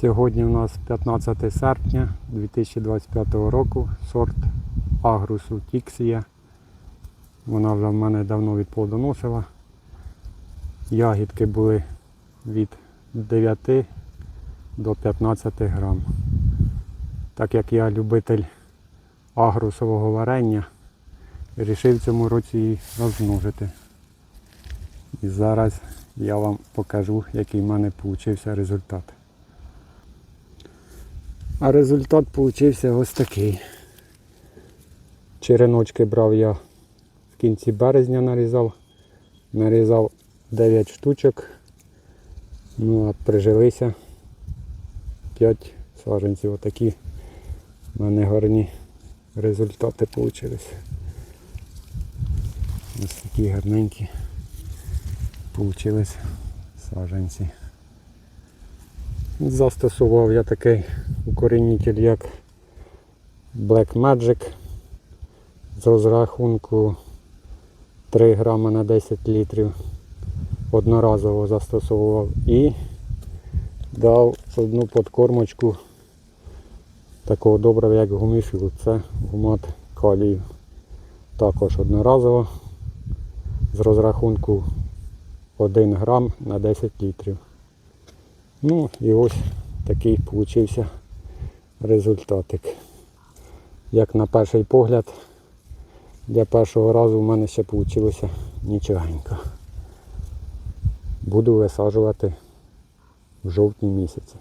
Сьогодні у нас 15 серпня 2025 року. Сорт агрусу Тіксія. Вона вже в мене давно відплодоносила. Ягідки були від 9 до 15 грам. Так як я любитель агрусового варення, вирішив цьому році її розмножити. І зараз я вам покажу, який в мене вийшов результат. А результат вийшов ось такий. Череночки брав я в кінці березня нарізав. Нарізав 9 штучок. Ну а прижилися 5 саджанців. Отакі в мене гарні результати вийшли. Ось такі гарненькі получились саджанці. Застосував я такий укорінитель як Black Magic з розрахунку 3 грама на 10 літрів. Одноразово застосовував і дав одну подкормочку такого доброго як гуміфіл. Це гумат калію. Також одноразово з розрахунку 1 грам на 10 літрів. Ну і ось такий получився результатик. Як на перший погляд, для першого разу в мене ще вийшло нічогенько. Буду висаджувати в жовтні місяці.